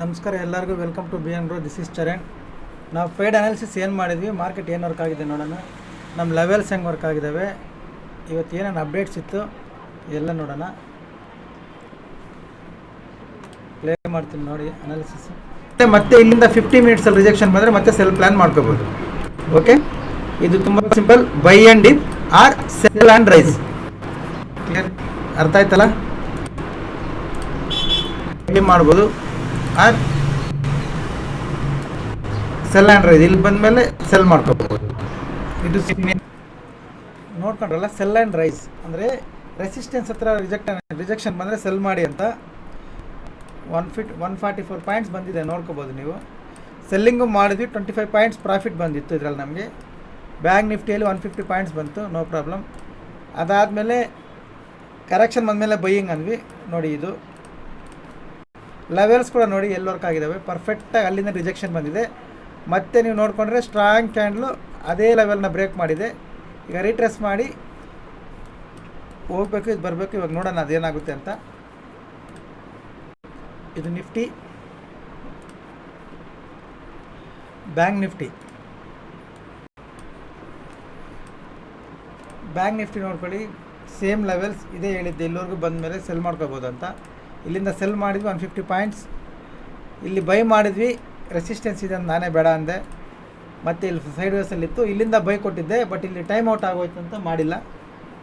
ನಮಸ್ಕಾರ ಎಲ್ಲರಿಗೂ welcome to B N row this is Charan ನಾವು ಫೇಡ್ ಅನಾಲಿಸಿಸ್ ಏನು ಮಾಡಿದ್ವಿ ಮಾರ್ಕೆಟ್ ಏನು ವರ್ಕ್ ಆಗಿದೆ ನೋಡೋಣ. ನಮ್ಮ ಲೆವೆಲ್ಸ್ ಹೆಂಗೆ ವರ್ಕ್ ಆಗಿದ್ದಾವೆ ಇವತ್ತು ಏನೇನು ಅಪ್ಡೇಟ್ಸ್ ಇತ್ತು, ಎಲ್ಲ ನೋಡೋಣ. ಪ್ಲೇ ಮಾಡ್ತೀನಿ ನೋಡಿ ಅನಾಲಿಸಿಸ್ ಮತ್ತೆ ಮತ್ತೆ ಇಲ್ಲಿಂದ ಫಿಫ್ಟಿ ಮಿನಿಟ್ಸಲ್ಲಿ ರಿಜೆಕ್ಷನ್ ಬಂದರೆ ಮತ್ತೆ ಸೆಲ್ ಪ್ಲ್ಯಾನ್ ಮಾಡ್ಕೋಬೋದು. ಓಕೆ ಇದು ತುಂಬ simple buy and dip or sell and rise clear ಅರ್ಥ ಆಯ್ತಲ್ಲ? ಮಾಡ್ಬೋದು. ಸೆಲ್ ಆ್ಯಂಡ್ ರೈಸ್ ಇಲ್ಲಿ ಬಂದಮೇಲೆ ಸೆಲ್ ಮಾಡ್ಕೋಬಹುದು. ಇದು ನೋಡ್ಕೊಂಡ್ರಲ್ಲ ಸೆಲ್ ಆ್ಯಂಡ್ ರೈಸ್ ಅಂದರೆ ರೆಸಿಸ್ಟೆನ್ಸ್ ಹತ್ರ ರಿಜೆಕ್ಟ್ ರಿಜೆಕ್ಷನ್ ಬಂದರೆ ಸೆಲ್ ಮಾಡಿ ಅಂತ one fit one forty four points ಬಂದಿದೆ. ನೋಡ್ಕೋಬೋದು ನೀವು. ಸೆಲ್ಲಿಂಗು ಮಾಡಿದ್ವಿ ಟ್ವೆಂಟಿ ಫೈವ್ ಪಾಯಿಂಟ್ಸ್ ಪ್ರಾಫಿಟ್ ಬಂದಿತ್ತು ಇದರಲ್ಲಿ ನಮಗೆ. ಬ್ಯಾಂಕ್ ನಿಫ್ಟಿಯಲ್ಲಿ ಒನ್ ಫಿಫ್ಟಿ ಪಾಯಿಂಟ್ಸ್ ಬಂತು ನೋ ಪ್ರಾಬ್ಲಮ್ ಅದಾದಮೇಲೆ ಕರೆಕ್ಷನ್ ಬಂದಮೇಲೆ ಬೈಯಿಂಗ್ ಅಂದ್ವಿ. ನೋಡಿ ಇದು. ಲೆವೆಲ್ಸ್ ಕೂಡ ನೋಡಿ ಎಲ್ಲಿ ವರ್ಕ್ ಆಗಿದ್ದಾವೆ ಪರ್ಫೆಕ್ಟಾಗಿ ಅಲ್ಲಿಂದ ರಿಜೆಕ್ಷನ್ ಬಂದಿದೆ. ಮತ್ತೆ ನೀವು ನೋಡಿಕೊಂಡ್ರೆ ಸ್ಟ್ರಾಂಗ್ ಕ್ಯಾಂಡ್ಲು ಅದೇ ಲೆವೆಲ್ನ ಬ್ರೇಕ್ ಮಾಡಿದೆ. ಈಗ ರೀಟ್ರೆಸ್ ಮಾಡಿ ಹೋಗ್ಬೇಕು, ಇದು ಬರಬೇಕು, ಇವಾಗ ನೋಡೋಣ ಅದೇನಾಗುತ್ತೆ ಅಂತ. ಇದು Nifty. Bank Nifty. Bank Nifty ನೋಡ್ಕೊಳ್ಳಿ. ಸೇಮ್ ಲೆವೆಲ್ಸ್ ಇದೇ ಹೇಳಿದ್ದೆ, ಇಲ್ಲಿವರೆಗೂ ಬಂದ ಮೇಲೆ ಸೆಲ್ ಮಾಡ್ಕೋಬೋದು ಅಂತ ಇಲ್ಲಿಂದ ಸೆಲ್ ಮಾಡಿದ್ವಿ ಒನ್ ಫಿಫ್ಟಿ ಪಾಯಿಂಟ್ಸ್ ಇಲ್ಲಿ ಬೈ ಮಾಡಿದ್ವಿ. ರೆಸಿಸ್ಟೆನ್ಸ್ ಇದೆ ನಾನೇ ಬೇಡ ಅಂದೆ. ಮತ್ತು ಇಲ್ಲಿ ಸೈಡ್ ವೇಸಲ್ಲಿತ್ತು ಇಲ್ಲಿಂದ ಬೈ ಕೊಟ್ಟಿದ್ದೆ ಬಟ್ ಇಲ್ಲಿ ಟೈಮ್ ಔಟ್ ಆಗೋಯ್ತು ಅಂತ ಮಾಡಿಲ್ಲ.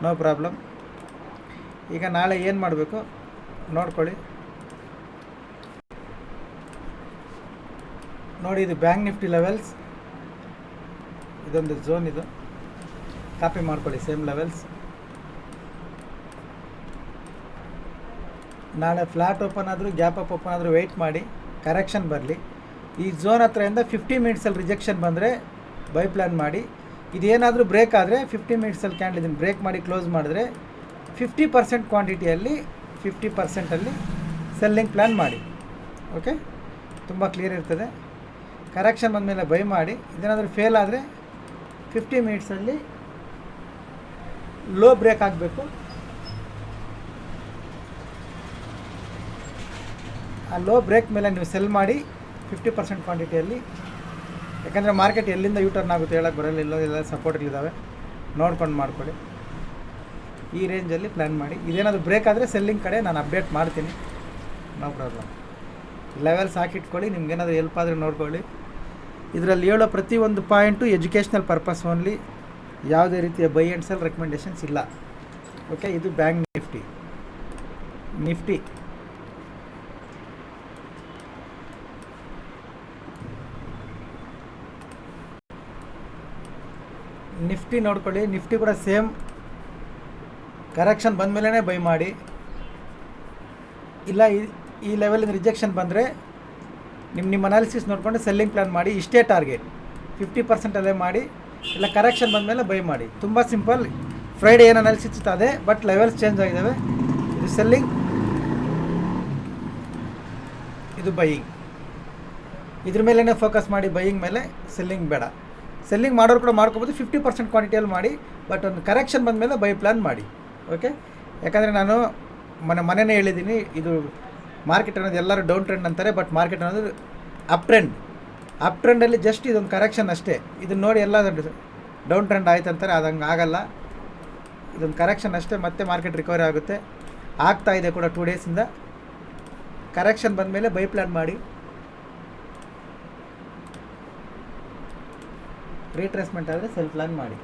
ನೋ ಪ್ರಾಬ್ಲಮ್ ಈಗ ನಾಳೆ ಏನು ಮಾಡಬೇಕು? ನೋಡ್ಕೊಳ್ಳಿ. ನೋಡಿ, ಇದು ಬ್ಯಾಂಕ್ ನಿಫ್ಟಿ ಲೆವೆಲ್ಸ್ ಇದೊಂದು ಝೋನ್ ಇದು. ಕಾಪಿ ಮಾಡ್ಕೊಳ್ಳಿ ಸೇಮ್ ಲೆವೆಲ್ಸ್ ನಾಳೆ ಫ್ಲಾಟ್ ಓಪನ್ ಆದರೂ, ಗ್ಯಾಪ್ ಅಪ್ ಓಪನ್ ಆದರೂ ವೆಯ್ಟ್ ಮಾಡಿ ಕರೆಕ್ಷನ್ ಬರಲಿ. ಈ ಝೋನ್ ಹತ್ರದಿಂದ ಫಿಫ್ಟಿ ಮಿನಿಟ್ಸಲ್ಲಿ ರಿಜೆಕ್ಷನ್ ಬಂದರೆ ಬೈ ಪ್ಲ್ಯಾನ್ ಮಾಡಿ. ಇದೇನಾದರೂ ಬ್ರೇಕ್ ಆದರೆ ಫಿಫ್ಟಿ ಮಿನಿಟ್ಸಲ್ಲಿ ಕ್ಯಾಂಡಲ್ ಇದನ್ನು ಬ್ರೇಕ್ ಮಾಡಿ ಕ್ಲೋಸ್ ಮಾಡಿದ್ರೆ ಫಿಫ್ಟಿ ಪರ್ಸೆಂಟ್ ಕ್ವಾಂಟಿಟಿಯಲ್ಲಿ ಫಿಫ್ಟಿ ಪರ್ಸೆಂಟಲ್ಲಿ ಸೆಲ್ಲಿಂಗ್ ಪ್ಲ್ಯಾನ್ ಮಾಡಿ. ಓಕೆ ತುಂಬ ಕ್ಲಿಯರ್ ಇರ್ತದೆ. ಕರೆಕ್ಷನ್ ಬಂದಮೇಲೆ ಬೈ ಮಾಡಿ. ಇದೇನಾದರೂ ಫೇಲ್ ಆದರೆ ಫಿಫ್ಟಿ ಮಿನಿಟ್ಸಲ್ಲಿ ಲೋ ಬ್ರೇಕ್ ಆಗಬೇಕು. ಆ ಲೋ ಬ್ರೇಕ್ ಮೇಲೆ ನೀವು ಸೆಲ್ ಮಾಡಿ ಫಿಫ್ಟಿ ಪರ್ಸೆಂಟ್ ಕ್ವಾಂಟಿಟಿಯಲ್ಲಿ ಯಾಕಂದರೆ ಮಾರ್ಕೆಟ್ ಎಲ್ಲಿಂದ ಯೂ ಟರ್ನ್ ಆಗುತ್ತೆ ಹೇಳಕ್ಕೆ ಬರಲ್ಲ, ಇಲ್ಲ ಸಪೋರ್ಟ್ ಸಪೋರ್ಟ್ಗಳಿದ್ದಾವೆ ನೋಡ್ಕೊಂಡು ಮಾಡ್ಕೊಳ್ಳಿ. ಈ ರೇಂಜಲ್ಲಿ ಪ್ಲ್ಯಾನ್ ಮಾಡಿ. ಇದೇನಾದರೂ ಬ್ರೇಕ್ ಆದರೆ ಸೆಲ್ಲಿಂಗ್ ಕಡೆ ನಾನು ಅಪ್ಡೇಟ್ ಮಾಡ್ತೀನಿ. ನೋ ಪ್ರಾಬ್ಲಮ್ ಲೆವೆಲ್ಸ್ ಹಾಕಿಟ್ಕೊಳ್ಳಿ, ನಿಮ್ಗೇನಾದರೂ ಹೆಲ್ಪ್ ಆದರೆ ನೋಡ್ಕೊಳ್ಳಿ. ಇದರಲ್ಲಿ ಹೇಳೋ ಪ್ರತಿಯೊಂದು ಪಾಯಿಂಟು ಎಜುಕೇಷ್ನಲ್ ಪರ್ಪಸ್ ಓನ್ಲಿ ಯಾವುದೇ ರೀತಿಯ ಬೈ ಆ್ಯಂಡ್ ಸೆಲ್ ರೆಕಮೆಂಡೇಷನ್ಸ್ ಇಲ್ಲ. ಓಕೆ ಇದು ಬ್ಯಾಂಕ್ ನಿಫ್ಟಿ ನಿಫ್ಟಿ ನಿಫ್ಟಿ ನೋಡ್ಕೊಳ್ಳಿ, ನಿಫ್ಟಿ ಕೂಡ ಸೇಮ್ ಕರೆಕ್ಷನ್ ಬಂದ ಮೇಲೇ ಬೈ ಮಾಡಿ. ಇಲ್ಲ, ಈ ಲೆವೆಲಿಂದ ರಿಜೆಕ್ಷನ್ ಬಂದರೆ ನಿಮ್ಮ ನಿಮ್ಮ ಅನಾಲಿಸಿಸ್ ನೋಡಿಕೊಂಡು ಸೆಲ್ಲಿಂಗ್ ಪ್ಲ್ಯಾನ್ ಮಾಡಿ, ಇಷ್ಟೇ ಟಾರ್ಗೆಟ್ ಫಿಫ್ಟಿ ಪರ್ಸೆಂಟಲ್ಲೇ ಮಾಡಿ, ಇಲ್ಲ ಕರೆಕ್ಷನ್ ಬಂದಮೇಲೆ ಬೈ ಮಾಡಿ. ತುಂಬ ಸಿಂಪಲ್ ಫ್ರೈಡೇ ಏನು ಅನಾಲಿಸಿಸ್ ಅದೇ ಬಟ್ ಲೆವೆಲ್ಸ್ ಚೇಂಜ್ ಆಗಿದ್ದಾವೆ ಇದು ಸೆಲ್ಲಿಂಗ್ ಇದು ಬೈಯಿಂಗ್ ಇದ್ರ ಮೇಲೇ ಫೋಕಸ್ ಮಾಡಿ ಬೈಯಿಂಗ್ ಮೇಲೆ ಸೆಲ್ಲಿಂಗ್ ಬೇಡ. ಸೆಲ್ಲಿಂಗ್ ಮಾಡೋರು ಕೂಡ ಮಾಡ್ಕೋಬೋದು ಫಿಫ್ಟಿ ಪರ್ಸೆಂಟ್ ಕ್ವಾಂಟಿಟಿಯಲ್ಲಿ ಮಾಡಿ ಬಟ್ ಒಂದು ಕರೆಕ್ಷನ್ ಬಂದ ಮೇಲೆ ಬೈ ಪ್ಲ್ಯಾನ್ ಮಾಡಿ. ಓಕೆ ಯಾಕಂದರೆ ನಾನು ಮನೆ ಮನೆಯೇ ಹೇಳಿದ್ದೀನಿ ಇದು ಮಾರ್ಕೆಟ್ ಅನ್ನೋದು ಎಲ್ಲರೂ ಡೌನ್ ಟ್ರೆಂಡ್ ಅಂತಾರೆ ಬಟ್ ಮಾರ್ಕೆಟ್ ಅನ್ನೋದು ಅಪ್ ಟ್ರೆಂಡ್ ಅಪ್ ಟ್ರೆಂಡಲ್ಲಿ ಜಸ್ಟ್ ಇದೊಂದು ಕರೆಕ್ಷನ್ ಅಷ್ಟೇ. ಇದನ್ನ ನೋಡಿ ಎಲ್ಲ ಡೌನ್ ಟ್ರೆಂಡ್ ಆಯ್ತು ಅಂತಾರೆ ಅದು ಹಂಗೆ ಆಗಲ್ಲ. ಇದೊಂದು ಕರೆಕ್ಷನ್ ಅಷ್ಟೇ, ಮತ್ತೆ ಮಾರ್ಕೆಟ್ ರಿಕವರಿ ಆಗುತ್ತೆ. ಆಗ್ತಾ ಇದೆ ಕೂಡ ಟೂ ಡೇಸಿಂದ ಕರೆಕ್ಷನ್ ಬಂದಮೇಲೆ ಬೈ ಪ್ಲ್ಯಾನ್ ಮಾಡಿ. ರೀಟ್ರೇಸ್ಮೆಂಟ್ ಆದರೆ ಸೆಲ್ಫ್ ಪ್ಲ್ಯಾನ್ ಮಾಡಿ.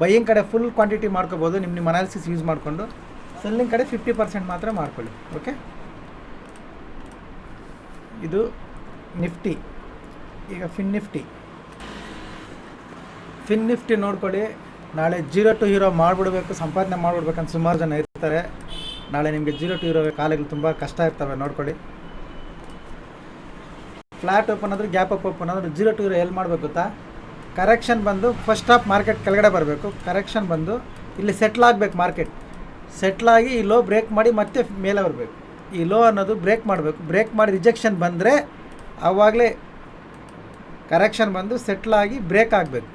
ಬೈಯಿಂಗ್ ಕಡೆ ಫುಲ್ ಕ್ವಾಂಟಿಟಿ ಮಾಡ್ಕೋಬೋದು ನಿಮ್ಮ ನಿಮ್ಮ ಅನಾಲಿಸಿಸ್ ಯೂಸ್ ಮಾಡಿಕೊಂಡು ಸೆಲ್ಲಿಂಗ್ ಕಡೆ ಫಿಫ್ಟಿ ಪರ್ಸೆಂಟ್ ಮಾತ್ರ ಮಾಡ್ಕೊಳ್ಳಿ ಓಕೆ ಇದು ನಿಫ್ಟಿ. ಈಗ ಫಿನ್ ನಿಫ್ಟಿ. ಫಿನ್ ನಿಫ್ಟಿ ನೋಡ್ಕೊಳ್ಳಿ, ನಾಳೆ ಜೀರೋ ಟು ಹೀರೋ ಮಾಡಿಬಿಡ್ಬೇಕು, ಸಂಪಾದನೆ ಮಾಡಿಬಿಡ್ಬೇಕಂತ ಸುಮಾರು ಜನ ಇರ್ತಾರೆ. ನಾಳೆ ನಿಮಗೆ ಜೀರೋ ಟು ಹೀರೋ ಕಾಲಗಳು ತುಂಬ ಕಷ್ಟ ಇರ್ತವೆ, ನೋಡ್ಕೊಳ್ಳಿ. ಫ್ಲಾಟ್ ಓಪನ್ ಆದರೆ ಗ್ಯಾಪ್ ಅಪ್ ಓಪನ್ ಆದರೆ ಜೀರೋ ಟು ಹೀರೋ ಎಲ್ಲಿ ಮಾಡಬೇಕು ಗೊತ್ತಾ? ಕರೆಕ್ಷನ್ ಬಂದು ಫಸ್ಟ್ ಆಫ್ ಮಾರ್ಕೆಟ್ ಕೆಳಗಡೆ ಬರಬೇಕು. ಕರೆಕ್ಷನ್ ಬಂದು ಇಲ್ಲಿ ಸೆಟ್ಲ್ ಆಗಬೇಕು ಮಾರ್ಕೆಟ್ ಸೆಟ್ಲಾಗಿ ಈ ಲೋ ಬ್ರೇಕ್ ಮಾಡಿ ಮತ್ತೆ ಮೇಲೆ ಬರಬೇಕು. ಈ ಲೋ ಅನ್ನೋದು ಬ್ರೇಕ್ ಮಾಡಬೇಕು. ಬ್ರೇಕ್ ಮಾಡಿ ರಿಜೆಕ್ಷನ್ ಬಂದರೆ ಆವಾಗಲೇ ಕರೆಕ್ಷನ್ ಬಂದು ಸೆಟ್ಲಾಗಿ ಬ್ರೇಕ್ ಆಗಬೇಕು.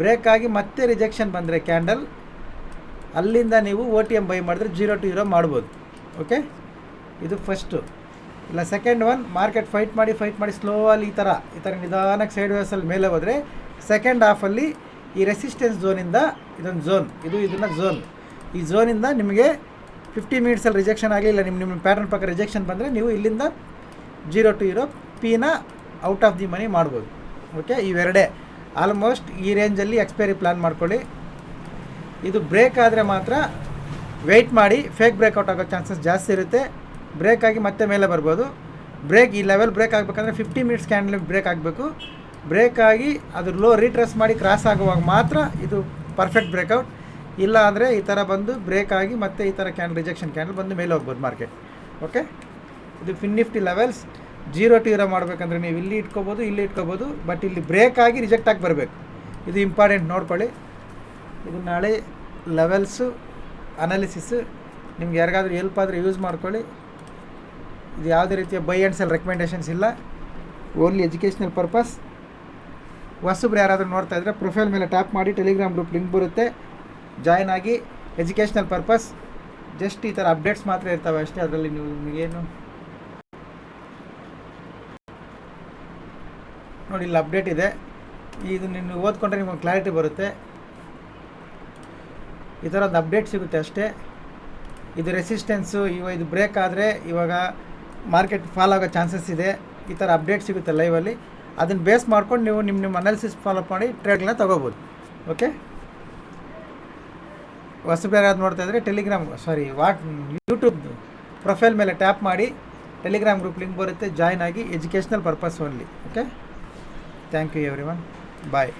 ಬ್ರೇಕ್ ಆಗಿ ಮತ್ತೆ ರಿಜೆಕ್ಷನ್ ಬಂದರೆ ಕ್ಯಾಂಡಲ್ ಅಲ್ಲಿಂದ ನೀವು ಓ ಟಿ ಎಂ ಬೈ ಮಾಡಿದ್ರೆ ಜೀರೋ ಟು ಜೀರೋ ಮಾಡ್ಬೋದು. ಓಕೆ ಇದು ಫಸ್ಟು ಇಲ್ಲ ಸೆಕೆಂಡ್ ಒನ್ ಮಾರ್ಕೆಟ್ ಫೈಟ್ ಮಾಡಿ ಫೈಟ್ ಮಾಡಿ ಸ್ಲೋ ಅಲ್ಲಿ ಈ ಥರ ಈ ಥರ ನಿಧಾನಕ್ಕೆ ಸೈಡ್ ವೇಸಲ್ಲಿ ಮೇಲೆ ಹೋದರೆ ಸೆಕೆಂಡ್ ಹಾಫಲ್ಲಿ ಈ ರೆಸಿಸ್ಟೆನ್ಸ್ ಝೋನಿಂದ ಇದೊಂದು ಝೋನ್ ಇದು ಇದನ್ನು ಝೋನ್ ಈ ಝೋನಿಂದ ನಿಮಗೆ ಫಿಫ್ಟಿ ಮಿನಿಟ್ಸಲ್ಲಿ ರಿಜೆಕ್ಷನ್ ಆಗಲಿ ಇಲ್ಲ ನಿಮ್ಮ ನಿಮ್ಮ ಪ್ಯಾಟರ್ನ್ ಪಕ್ಕ ರಿಜೆಕ್ಷನ್ ಬಂದರೆ ನೀವು ಇಲ್ಲಿಂದ ಜೀರೋ ಟು ಇರೋ ಪಿನ ಔಟ್ ಆಫ್ ದಿ ಮನಿ ಮಾಡ್ಬೋದು. ಓಕೆ ಇವೆರಡೇ. ಆಲ್ಮೋಸ್ಟ್ ಈ ರೇಂಜಲ್ಲಿ ಎಕ್ಸ್ಪೈರಿ ಪ್ಲ್ಯಾನ್ ಮಾಡ್ಕೊಳ್ಳಿ. ಇದು ಬ್ರೇಕ್ ಆದರೆ ಮಾತ್ರ ವೆಯ್ಟ್ ಮಾಡಿ ಫೇಕ್ ಬ್ರೇಕ್ಔಟ್ ಆಗೋ ಚಾನ್ಸಸ್ ಜಾಸ್ತಿ ಇರುತ್ತೆ. ಬ್ರೇಕ್ ಆಗಿ ಮತ್ತೆ ಮೇಲೆ ಬರ್ಬೋದು. ಬ್ರೇಕ್ ಈ ಲೆವೆಲ್ ಬ್ರೇಕ್ ಆಗಬೇಕಂದ್ರೆ ಫಿಫ್ಟಿ ಮಿನಿಟ್ಸ್ ಕ್ಯಾಂಡಲ್ ಬ್ರೇಕ್ ಆಗಬೇಕು. ಬ್ರೇಕ್ ಆಗಿ ಅದು ಲೋ ರೀಟ್ರೆಸ್ ಮಾಡಿ ಕ್ರಾಸ್ ಆಗುವಾಗ ಮಾತ್ರ ಇದು ಪರ್ಫೆಕ್ಟ್ ಬ್ರೇಕ್ಔಟ್ ಇಲ್ಲ ಅಂದರೆ ಈ ಥರ ಬಂದು ಬ್ರೇಕ್ ಆಗಿ ಮತ್ತೆ ಈ ಥರ ಕ್ಯಾಂಡಲ್, ರಿಜೆಕ್ಷನ್ ಕ್ಯಾಂಡಲ್ ಬಂದು ಮೇಲೆ ಹೋಗ್ಬೋದು ಮಾರ್ಕೆಟ್. ಓಕೆ ಇದು fin Nifty levels. Zero to hero ಮಾಡಬೇಕಂದ್ರೆ ನೀವು ಇಲ್ಲಿ ಇಟ್ಕೋಬೋದು ಇಲ್ಲಿ ಇಟ್ಕೋಬೋದು ಬಟ್ ಇಲ್ಲಿ ಬ್ರೇಕ್ ಆಗಿ ರಿಜೆಕ್ಟ್ ಆಗಿ ಬರಬೇಕು. ಇದು ಇಂಪಾರ್ಟೆಂಟ್ ನೋಡ್ಕೊಳ್ಳಿ. ಇದು ನಾಳೆ ಲೆವೆಲ್ಸು, ಅನಾಲಿಸಿಸು. ನಿಮ್ಗೆ ಯಾರಿಗಾದರೂ ಹೆಲ್ಪ್ ಆದರೆ ಯೂಸ್ ಮಾಡ್ಕೊಳ್ಳಿ. ಇದು ಯಾವುದೇ ರೀತಿಯ ಬೈ ಆ್ಯಂಡ್ ಸೆಲ್ ರೆಕಮೆಂಡೇಷನ್ಸ್ ಇಲ್ಲ. ಓನ್ಲಿ ಎಜುಕೇಷ್ನಲ್ ಪರ್ಪಸ್ ಹೊಸಬ್ರು ಯಾರಾದರೂ ನೋಡ್ತಾ ಇದ್ದರೆ ಪ್ರೊಫೈಲ್ ಮೇಲೆ ಟ್ಯಾಪ್ ಮಾಡಿ ಟೆಲಿಗ್ರಾಮ್ ಗ್ರೂಪ್ ಲಿಂಕ್ ಬರುತ್ತೆ. ಜಾಯ್ನ್ ಆಗಿ ಎಜುಕೇಷ್ನಲ್ ಪರ್ಪಸ್ ಜಸ್ಟ್ ಈ ಥರ ಅಪ್ಡೇಟ್ಸ್ ಮಾತ್ರ ಇರ್ತವೆ ಅಷ್ಟೇ ಅದರಲ್ಲಿ ನೀವು ನಿಮಗೇನು. ನೋಡಿ, ಇಲ್ಲಿ ಅಪ್ಡೇಟ್ ಇದೆ. ಇದು ನೀವು ಓದ್ಕೊಂಡ್ರೆ ನಿಮಗೆ ಕ್ಲಾರಿಟಿ ಬರುತ್ತೆ. ಈ ಥರ ಒಂದು ಅಪ್ಡೇಟ್ ಸಿಗುತ್ತೆ ಅಷ್ಟೇ. ಇದು ರೆಸಿಸ್ಟೆನ್ಸು ಇವ ಇದು ಬ್ರೇಕ್ ಆದರೆ ಇವಾಗ ಮಾರ್ಕೆಟ್ ಫಾಲ್ ಆಗೋ ಚಾನ್ಸಸ್ ಇದೆ. ಈ ಥರ ಅಪ್ಡೇಟ್ ಸಿಗುತ್ತೆ ಲೈವಲ್ಲಿ ಅದನ್ನು ಬೇಸ್ ಮಾಡ್ಕೊಂಡು ನೀವು ನಿಮ್ಮ ನಿಮ್ಮ ಅನಾಲಿಸಿಸ್ ಫಾಲೋ ಮಾಡಿ ಟ್ರೇಡ್ಗಳನ್ನ ತೊಗೋಬೋದು. ಓಕೆ ಹೊಸಬೇರೆ ಯಾವ್ದು ನೋಡ್ತಾ ಇದ್ದರೆ Telegram sorry what YouTube profile ಮೇಲೆ ಟ್ಯಾಪ್ ಮಾಡಿ ಟೆಲಿಗ್ರಾಮ್ ಗ್ರೂಪ್ ಲಿಂಕ್ ಬರುತ್ತೆ. ಜಾಯ್ನ್ ಆಗಿ educational purpose only okay thank you everyone bye